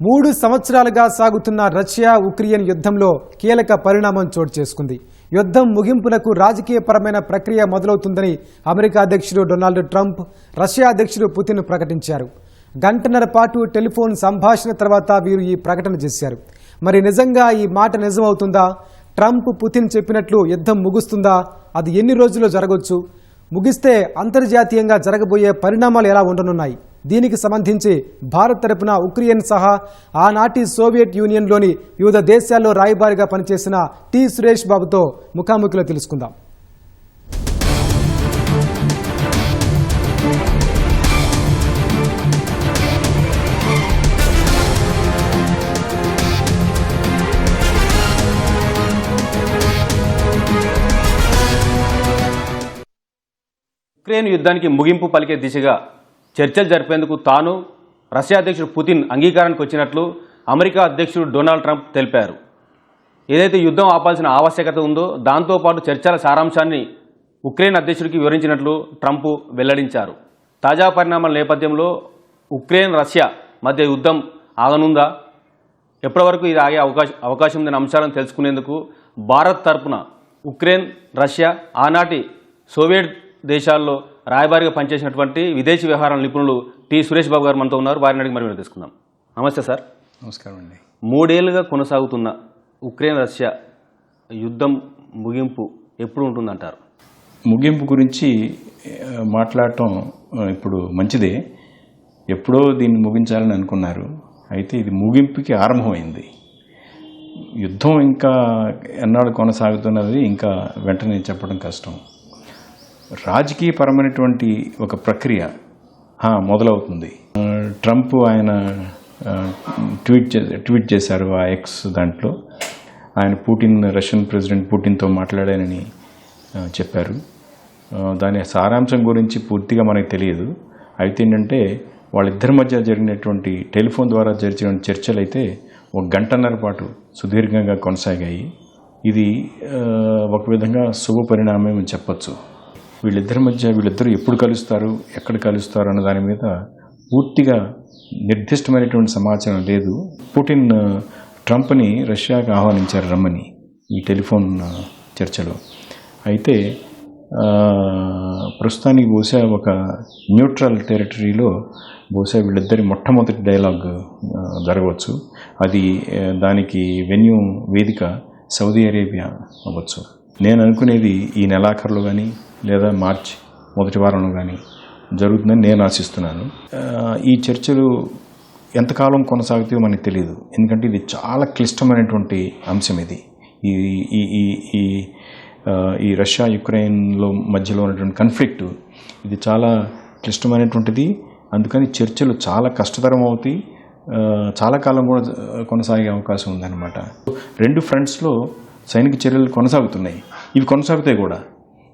మూడు సంవత్సరాలుగా సాగుతున్న రష్యా ఉక్రెయిన్ యుద్ధంలో కీలక పరిణామం చోటు చేసుకుంది. యుద్ధం ముగింపునకు రాజకీయపరమైన ప్రక్రియ మొదలవుతుందని అమెరికా అధ్యక్షుడు డొనాల్డ్ ట్రంప్ రష్యా అధ్యక్షుడు పుతిన్ ప్రకటించారు. గంటన్నర పాటు టెలిఫోన్ సంభాషణ తర్వాత వీరు ఈ ప్రకటన చేశారు. మరి నిజంగా ఈ మాట నిజమవుతుందా? ట్రంప్ పుతిన్ చెప్పినట్లు యుద్ధం ముగుస్తుందా? అది ఎన్ని రోజుల్లో జరగవచ్చు ముగిస్తే అంతర్జాతీయంగా జరగబోయే పరిణామాలు ఎలా ఉండనున్నాయి? దీనికి సంబంధించి భారత్ తరపున ఉక్రెయిన్ సహా ఆనాటి సోవియట్ యూనియన్లోని వివిధ దేశాల్లో రాయబారిగా పనిచేసిన టి సురేష్ బాబుతో ముఖాముఖిలో తెలుసుకుందాం. ఉక్రెయిన్ యుద్ధానికి ముగింపు పలికే దిశగా చర్చలు జరిపేందుకు తాను రష్యా అధ్యక్షుడు పుతిన్ అంగీకారానికి వచ్చినట్లు అమెరికా అధ్యక్షుడు డొనాల్డ్ ట్రంప్ తెలిపారు. ఏదైతే యుద్ధం ఆపాల్సిన ఆవశ్యకత ఉందో దాంతోపాటు చర్చల సారాంశాన్ని ఉక్రెయిన్ అధ్యక్షుడికి వివరించినట్లు ట్రంప్ వెల్లడించారు. తాజా పరిణామాల నేపథ్యంలో ఉక్రెయిన్ రష్యా మధ్య యుద్ధం ఆగనుందా? ఎప్పటి వరకు ఇది ఆగే అవకాశం అవకాశం ఉందనే అంశాలను తెలుసుకునేందుకు భారత్ తరపున ఉక్రెయిన్ రష్యా ఆనాటి సోవియట్ దేశాల్లో రాయబారిగా పనిచేసినటువంటి విదేశీ వ్యవహారాల నిపుణులు టి. సురేష్ బాబు గారు మనతో ఉన్నారు. వారిని అడిగి మరి మేము తెలుసుకుందాం. నమస్తే సార్. నమస్కారం అండి. మూడేళ్ళుగా కొనసాగుతున్న ఉక్రెయిన్ రష్యా యుద్ధం ముగింపు ఎప్పుడు ఉంటుందంటారు? ముగింపు గురించి మాట్లాడటం ఇప్పుడు మంచిదే. ఎప్పుడో దీన్ని ముగించాలని అనుకున్నారు. అయితే ఇది ముగింపుకి ఆరంభమైంది. యుద్ధం ఇంకా ఎన్నాళ్ళు కొనసాగుతున్నది ఇంకా వెంటనే చెప్పడం కష్టం. రాజకీయపరమైనటువంటి ఒక ప్రక్రియ మొదలవుతుంది. ట్రంప్ ఆయన ట్వీట్ చే ట్వీట్ చేశారు ఆ ఎక్స్ దాంట్లో. ఆయన పుటిన్ రష్యన్ ప్రెసిడెంట్ పుటిన్తో మాట్లాడానని చెప్పారు. దాని సారాంశం గురించి పూర్తిగా మనకు తెలియదు. అయితే ఏంటంటే వాళ్ళిద్దరి మధ్య జరిగినటువంటి టెలిఫోన్ ద్వారా జరిగిన చర్చలు అయితే ఒక గంటన్నర పాటు సుదీర్ఘంగా కొనసాగాయి. ఇది ఒక విధంగా శుభ పరిణామం చెప్పచ్చు. వీళ్ళిద్దరి మధ్య వీళ్ళిద్దరూ ఎప్పుడు కలుస్తారు ఎక్కడ కలుస్తారు అన్న దాని మీద పూర్తిగా నిర్దిష్టమైనటువంటి సమాచారం లేదు. పుటిన్ ట్రంప్ని రష్యాకు ఆహ్వానించారు రమ్మని ఈ టెలిఫోన్ చర్చలో. అయితే ప్రస్తుతానికి బహుశా ఒక న్యూట్రల్ టెరిటరీలో బహుశా వీళ్ళిద్దరి మొట్టమొదటి డైలాగ్ జరగవచ్చు. అది దానికి వెన్యూ వేదిక సౌదీ అరేబియా అవ్వచ్చు. నేను అనుకునేది ఈ నెలాఖరులో కానీ లేదా మార్చ్ మొదటి వారంలో కానీ జరుగుతుందని నేను ఆశిస్తున్నాను. ఈ చర్చలు ఎంతకాలం కొనసాగుతాయో మనకు తెలియదు ఎందుకంటే ఇది చాలా క్లిష్టమైనటువంటి అంశం ఇది. ఈ ఈ ఈ ఈ ఈ రష్యా యుక్రెయిన్లో మధ్యలో ఉన్నటువంటి కన్ఫ్లిక్ట్ ఇది చాలా క్లిష్టమైనటువంటిది. అందుకని చర్చలు చాలా కష్టతరం అవుతాయి. చాలా కాలం కూడా కొనసాగే అవకాశం ఉందన్నమాట. రెండు ఫ్రంట్స్లో సైనిక చర్యలు కొనసాగుతున్నాయి. ఇవి కొనసాగుతాయి కూడా.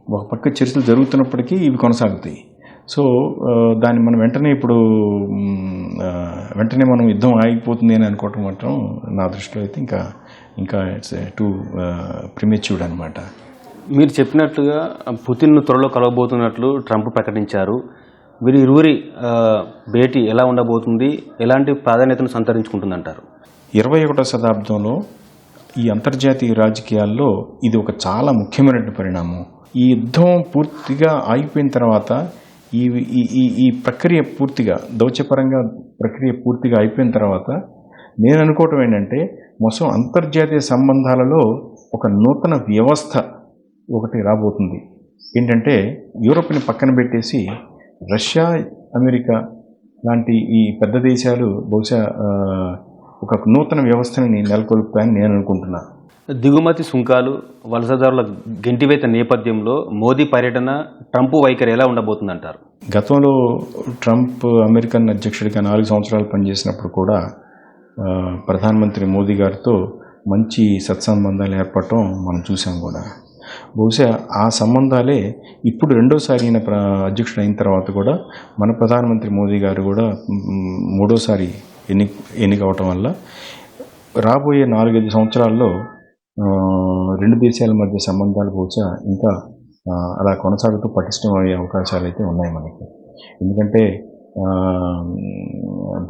ఒక పక్క చర్చలు జరుగుతున్నప్పటికీ ఇవి కొనసాగుతాయి. సో దాన్ని మనం వెంటనే ఇప్పుడు వెంటనే మనం యుద్ధం ఆగిపోతుంది అని అనుకోవటం మాత్రం నా దృష్టిలో అయితే ఇంకా ఇంకా ఇట్స్ టూ ప్రిమేచ్యూర్డ్ అనమాట మీరు చెప్పినట్లుగా పుతిన్ను త్వరలో కలవబోతున్నట్లు ట్రంప్ ప్రకటించారు. వీరి ఇరువురి భేటీ ఎలా ఉండబోతుంది? ఎలాంటి ప్రాధాన్యతను సంతరించుకుంటుందంటారు? ఇరవై ఒకటో శతాబ్దంలో ఈ అంతర్జాతీయ రాజకీయాల్లో ఇది ఒక చాలా ముఖ్యమైన పరిణామం. ఈ యుద్ధం పూర్తిగా ఆగిపోయిన తర్వాత ఈ ఈ ఈ ఈ ప్రక్రియ పూర్తిగా దౌత్యపరంగా ప్రక్రియ పూర్తిగా అయిపోయిన తర్వాత నేను అనుకోవటం ఏంటంటే మొత్తం అంతర్జాతీయ సంబంధాలలో ఒక నూతన వ్యవస్థ ఒకటి రాబోతుంది. ఏంటంటే యూరోప్ని పక్కన పెట్టేసి రష్యా అమెరికా లాంటి ఈ పెద్ద దేశాలు బహుశా ఒక నూతన వ్యవస్థని నెలకొల్పుతాయని నేను అనుకుంటున్నాను దిగుమతి సుంకాలు వలసదారుల గెంటివేత నేపథ్యంలో మోదీ పర్యటన ట్రంప్ వైఖరి ఎలా ఉండబోతుందంటారు? గతంలో ట్రంప్ అమెరికన్ అధ్యక్షుడిగా నాలుగు సంవత్సరాలు పనిచేసినప్పుడు కూడా ప్రధానమంత్రి మోదీ గారితో మంచి సత్సంబంధాలు ఏర్పడటం మనం చూసాం కూడా. బహుశా ఆ సంబంధాలే ఇప్పుడు రెండోసారి ఈయన ప్ర అధ్యక్షుడు అయిన తర్వాత కూడా మన ప్రధానమంత్రి మోదీ గారు కూడా మూడోసారి ఎన్ని ఎన్నికవటం వల్ల రాబోయే నాలుగైదు సంవత్సరాల్లో రెండు దేశాల మధ్య సంబంధాలు బహుశా ఇంకా అలా కొనసాగుతూ పటిష్టమయ్యే అవకాశాలు అయితే ఉన్నాయి మనకి. ఎందుకంటే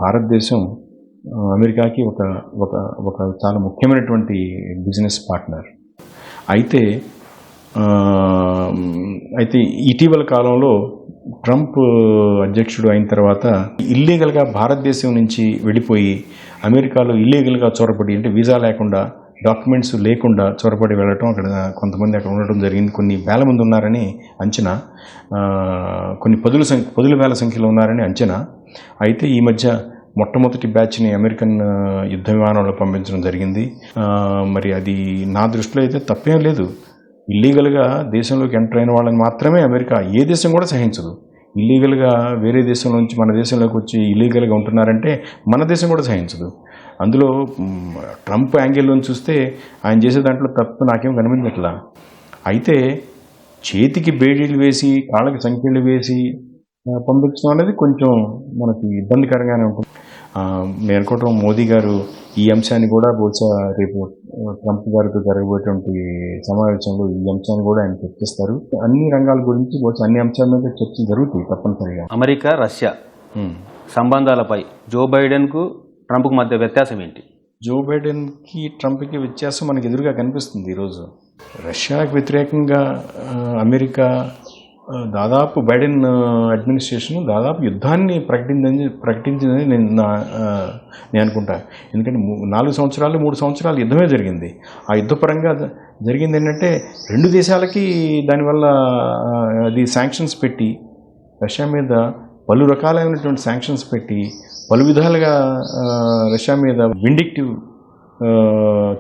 భారతదేశం అమెరికాకి ఒక ఒక ఒక చాలా ముఖ్యమైనటువంటి బిజినెస్ పార్ట్నర్. అయితే అయితే ఇటీవల కాలంలో ట్రంప్ అధ్యక్షుడు అయిన తర్వాత ఇల్లీగల్గా భారతదేశం నుంచి వెళ్ళిపోయి అమెరికాలో ఇల్లీగల్గా చొరబడి అంటే వీసా లేకుండా డాక్యుమెంట్స్ లేకుండా చొరబడి వెళ్ళటం అక్కడ కొంతమంది అక్కడ ఉండటం జరిగింది. కొన్ని వేల మంది ఉన్నారని అంచనా. కొన్ని పదుల సంఖ్య పదుల వేల సంఖ్యలో ఉన్నారని అంచనా. అయితే ఈ మధ్య మొట్టమొదటి బ్యాచ్ని అమెరికన్ యుద్ధ విమానంలో పంపించడం జరిగింది. మరి అది నా దృష్టిలో అయితే తప్పేం లేదు. ఇల్లీగల్గా దేశంలోకి ఎంటర్ అయిన వాళ్ళని మాత్రమే అమెరికా ఏ దేశం కూడా సహించదు. ఇల్లీగల్గా వేరే దేశం నుంచి మన దేశంలోకి వచ్చి ఇల్లీగల్గా ఉంటున్నారంటే మన దేశం కూడా సహించదు. అందులో ట్రంప్ యాంగిల్లో చూస్తే ఆయన చేసే దాంట్లో తప్పు నాకేం కనిపించట్లా. అయితే చేతికి బేడీలు వేసి కాళ్ళకి సంఖ్యలు వేసి పంపించడం అనేది కొంచెం మనకి ఇబ్బందికరంగానే ఉంటుంది. నేను అనుకోవటం మోదీ గారు ఈ అంశాన్ని కూడా బహుశా రేపు ట్రంప్ గారితో జరగబోయేటువంటి సమావేశంలో ఈ అంశాన్ని కూడా ఆయన చర్చిస్తారు. అన్ని రంగాల గురించి బహుశా అన్ని అంశాల మీద చర్చ జరుగుతాయి తప్పనిసరిగా. America Russia. సంబంధాలపై. జో బైడెన్కు ట్రంప్కు మధ్య వ్యత్యాసం ఏంటి? జో బైడెన్కి ట్రంప్కి వ్యత్యాసం మనకి ఎదురుగా కనిపిస్తుంది ఈరోజు రష్యాకి వ్యతిరేకంగా అమెరికా దాదాపు బైడెన్ అడ్మినిస్ట్రేషన్ దాదాపు యుద్ధాన్ని ప్రకటిందని ప్రకటించిందని నేను నా నేను అనుకుంటా. ఎందుకంటే మూ- నాలుగు సంవత్సరాలు మూడు సంవత్సరాలు యుద్ధమే జరిగింది. ఆ యుద్ధపరంగా జరిగింది ఏంటంటే రెండు దేశాలకి దానివల్ల అది శాంక్షన్స్ పెట్టి రష్యా మీద పలు రకాలైనటువంటి శాంక్షన్స్ పెట్టి పలు విధాలుగా రష్యా మీద విండిక్టివ్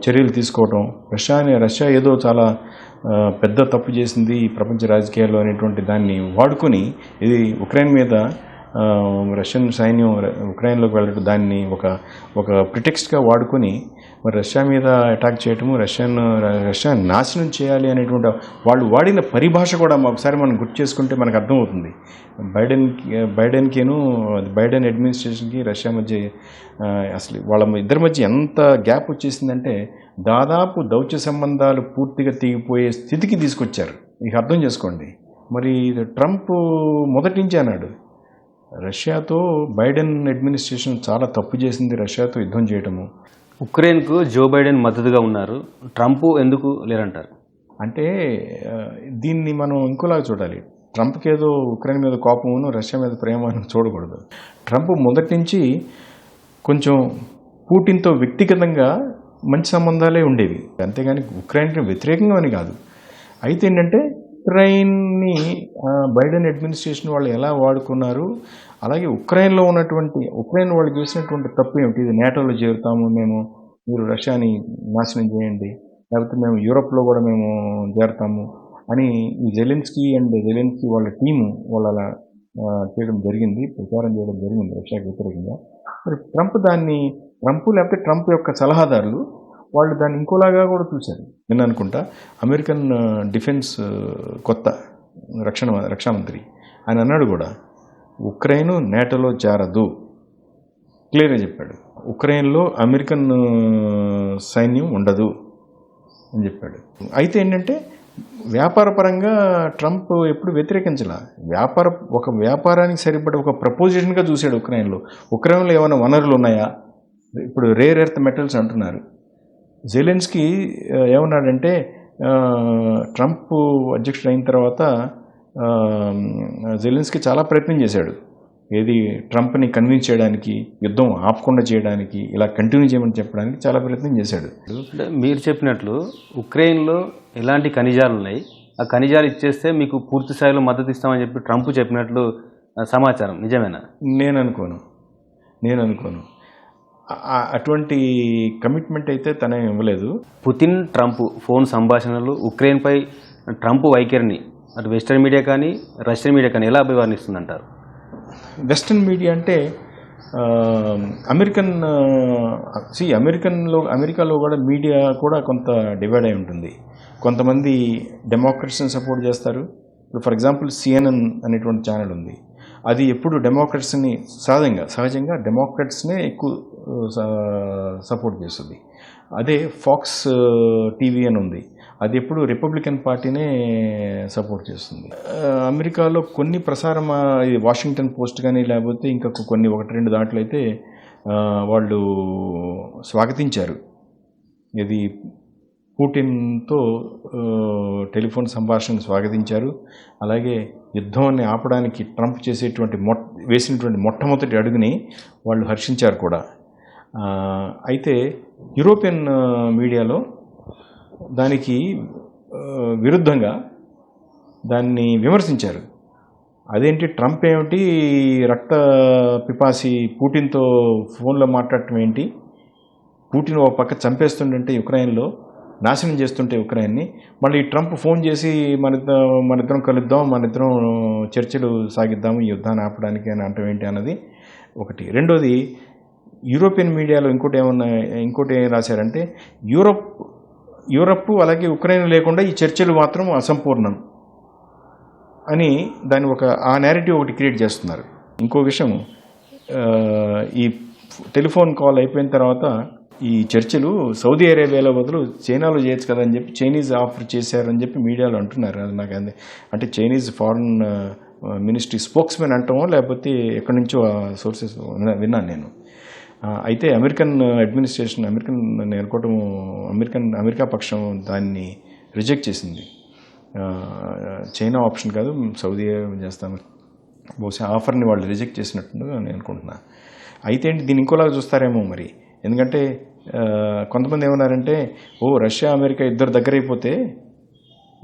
చర్యలు తీసుకోవటం. అనే రష్యా ఏదో చాలా పెద్ద తప్పు చేసింది ఈ ప్రపంచ రాజకీయాల్లో అనేటువంటి దాన్ని వాడుకొని ఇది ఉక్రెయిన్ మీద రష్యన్ సైన్యం ఉక్రెయిన్లోకి వెళ్ళడం దాన్ని ఒక ఒక ప్రిటెక్స్ట్గా వాడుకొని మరి రష్యా మీద అటాక్ చేయటము రష్యన్ రష్యా నాశనం చేయాలి అనేటువంటి వాళ్ళు వాడిన పరిభాష కూడా ఒకసారి మనం గుర్తు చేసుకుంటే మనకు అర్థమవుతుంది. బైడెన్ బైడెన్కేను బైడెన్ అడ్మినిస్ట్రేషన్కి రష్యా మధ్య అసలు వాళ్ళ ఇద్దరి మధ్య ఎంత గ్యాప్ వచ్చేసిందంటే దాదాపు దౌత్య సంబంధాలు పూర్తిగా తెగిపోయే స్థితికి తీసుకొచ్చారు. మీకు అర్థం చేసుకోండి. మరి ఇది ట్రంప్ మొదటి నుంచి అన్నాడు. రష్యాతో బైడెన్ అడ్మినిస్ట్రేషన్ చాలా తప్పు చేసింది రష్యాతో యుద్ధం చేయటము. ఉక్రెయిన్కు జో బైడెన్ మద్దతుగా ఉన్నారు. ట్రంప్ ఎందుకు లేరంటారు? అంటే దీన్ని మనం ఇంకోలాగా చూడాలి. ట్రంప్కి ఏదో ఉక్రెయిన్ మీద కోపమును రష్యా మీద ప్రేమను చూడకూడదు. ట్రంప్ మొదటి నుంచి కొంచెం పుటిన్తో వ్యక్తిగతంగా మంచి సంబంధాలే ఉండేవి. అంతేగాని ఉక్రెయిన్కి వ్యతిరేకంగా అని కాదు. అయితే ఏంటంటే ఉక్రెయిన్ని బైడెన్ అడ్మినిస్ట్రేషన్ వాళ్ళు ఎలా వాడుకున్నారు అలాగే ఉక్రెయిన్లో ఉన్నటువంటి ఉక్రెయిన్ వాళ్ళు చేసినటువంటి తప్పు ఏమిటి? ఇది నేటోలో చేరుతాము మేము మీరు రష్యాని నాశనం చేయండి లేకపోతే మేము యూరోప్లో కూడా మేము చేరతాము అని ఈ జెలెన్స్కీ అండ్ జెలెన్స్కీ వాళ్ళ టీము వాళ్ళ అలా చేయడం జరిగింది ప్రచారం చేయడం జరిగింది రష్యాకి వ్యతిరేకంగా. మరి ట్రంప్ దాన్ని ట్రంప్ లేకపోతే ట్రంప్ యొక్క సలహాదారులు వాళ్ళు దాన్ని ఇంకోలాగా కూడా చూశారు. నేను అనుకుంటా అమెరికన్ డిఫెన్స్ కొత్త రక్షణ రక్షణ మంత్రి. ఆయన అన్నాడు కూడా ఉక్రెయిన్ నేటలో చేరదు క్లియర్గా చెప్పాడు. ఉక్రెయిన్లో అమెరికన్ సైన్యం ఉండదు. అని చెప్పాడు. అయితే ఏంటంటే వ్యాపారపరంగా ట్రంప్ ఎప్పుడు వ్యతిరేకించాల? వ్యాపార ఒక వ్యాపారానికి సరిపడే ఒక ప్రపోజిషన్గా చూశాడు ఉక్రెయిన్లో. ఉక్రెయిన్లో ఏమైనా వనరులు ఉన్నాయా? ఇప్పుడు రేర్ ఎర్త్ మెటల్స్ అంటున్నారు. జెలెన్స్కి ఏమన్నాడంటే ట్రంప్ అధ్యక్షుడు అయిన తర్వాత జెలెన్స్కి చాలా ప్రయత్నం చేశాడు. ఏది ట్రంప్ని కన్విన్స్ చేయడానికి యుద్ధం ఆపకుండా చేయడానికి ఇలా కంటిన్యూ చేయమని చెప్పడానికి చాలా ప్రయత్నం చేశాడు. అంటే మీరు చెప్పినట్లు ఉక్రెయిన్లో ఎలాంటి ఖనిజాలు ఉన్నాయి? ఆ ఖనిజాలు ఇచ్చేస్తే మీకు పూర్తి స్థాయిలో మద్దతు ఇస్తామని చెప్పి ట్రంప్ చెప్పినట్లు సమాచారం. నిజమేనా? నేను అనుకోను నేను అనుకోను అటువంటి కమిట్మెంట్ అయితే తనే ఇవ్వలేదు. పుతిన్ ట్రంప్ ఫోన్ సంభాషణలు ఉక్రెయిన్పై ట్రంప్ వైఖరిని అటు వెస్టర్న్ మీడియా కానీ రష్యన్ మీడియా కానీ ఎలా అభివర్ణిస్తుందంటారు? వెస్ట్రన్ మీడియా అంటే అమెరికన్ సి అమెరికన్లో అమెరికాలో కూడా మీడియా కూడా కొంత డివైడ్ అయి ఉంటుంది. కొంతమంది డెమోక్రట్స్ని సపోర్ట్ చేస్తారు. ఇప్పుడు ఫర్ ఎగ్జాంపుల్ సిఎన్ఎన్ అనేటువంటి ఛానల్ ఉంది. అది ఎప్పుడు డెమోక్రట్స్ని సహజంగా సహజంగా డెమోక్రట్స్నే ఎక్కువ సపోర్ట్ చేస్తుంది. అదే ఫాక్స్ టీవీ అని ఉంది. అది ఎప్పుడు రిపబ్లికన్ పార్టీనే సపోర్ట్ చేస్తుంది. అమెరికాలో కొన్ని ప్రసారం ఇది వాషింగ్టన్ పోస్ట్ కానీ లేకపోతే ఇంకా కొన్ని ఒకటి రెండు దాంట్లో అయితే వాళ్ళు స్వాగతించారు. ఇది పూటిన్తో టెలిఫోన్ సంభాషణ స్వాగతించారు. అలాగే యుద్ధాన్ని ఆపడానికి ట్రంప్ చేసేటువంటి మొ వేసినటువంటి మొట్టమొదటి అడుగుని వాళ్ళు హర్షించారు కూడా. అయితే యూరోపియన్ మీడియాలో దానికి విరుద్ధంగా దాన్ని విమర్శించారు. అదేంటి ట్రంప్ ఏమిటి రక్త పిపాసి పుటిన్తో ఫోన్లో మాట్లాడటం ఏంటి పుటిన్ ఒక పక్క చంపేస్తుండంటే యుక్రెయిన్లో నాశనం చేస్తుంటే ఉక్రెయిన్ని. మళ్ళీ ట్రంప్ ఫోన్ చేసి మన మన ఇద్దరం కలుద్దాం మన ఇద్దరం చర్చలు సాగిద్దాము ఈ యుద్ధాన్ని ఆపడానికి అని అంటాం ఏంటి అన్నది ఒకటి. రెండోది యూరోపియన్ మీడియాలో ఇంకోటి ఏమన్నా ఇంకోటి ఏం రాశారంటే యూరప్ యూరప్ అలాగే ఉక్రెయిన్ లేకుండా ఈ చర్చలు మాత్రం అసంపూర్ణం అని దాన్ని ఒక ఆ నేరేటివ్ ఒకటి క్రియేట్ చేస్తున్నారు. ఇంకో విషయం ఈ టెలిఫోన్ కాల్ అయిపోయిన తర్వాత ఈ చర్చలు సౌదీ అరేబియాలో బదులు చైనాలో చేయొచ్చు కదా అని చెప్పి చైనీస్ ఆఫర్ చేశారని చెప్పి మీడియాలో అంటున్నారు. అది నాకు అంది. అంటే Chinese foreign ministry spokesmen అంటామో లేకపోతే ఎక్కడి నుంచో సోర్సెస్ విన్నాను నేను. అయితే అమెరికన్ అడ్మినిస్ట్రేషన్ అమెరికన్ నేర్కోవటం అమెరికన్ అమెరికా పక్షం దాన్ని రిజెక్ట్ చేసింది. చైనా ఆప్షన్ కాదు సౌదీ చేస్తాము బహుశా ఆఫర్ని వాళ్ళు రిజెక్ట్ చేసినట్టు నేను అనుకుంటున్నా. అయితే ఏంటి దీన్ని ఇంకోలాగా చూస్తారేమో మరి? ఎందుకంటే కొంతమంది ఏమన్నారంటే ఓ రష్యా అమెరికా ఇద్దరు దగ్గరైపోతే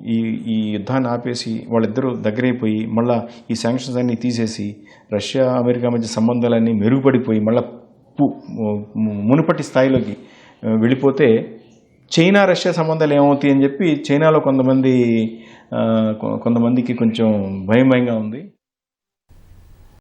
ఈ ఈ యుద్ధాన్ని ఆపేసి వాళ్ళిద్దరూ దగ్గరైపోయి మళ్ళా ఈ శాంక్షన్స్ అన్ని తీసేసి రష్యా అమెరికా మధ్య సంబంధాలన్నీ మెరుగుపడిపోయి మళ్ళా మునుపటి స్థాయిలోకి వెళ్ళిపోతే చైనా రష్యా సంబంధాలు ఏమవుతాయి అని చెప్పి చైనాలో కొంతమంది కొ- కొంతమందికి కొంచెం భయం భయంగా ఉంది.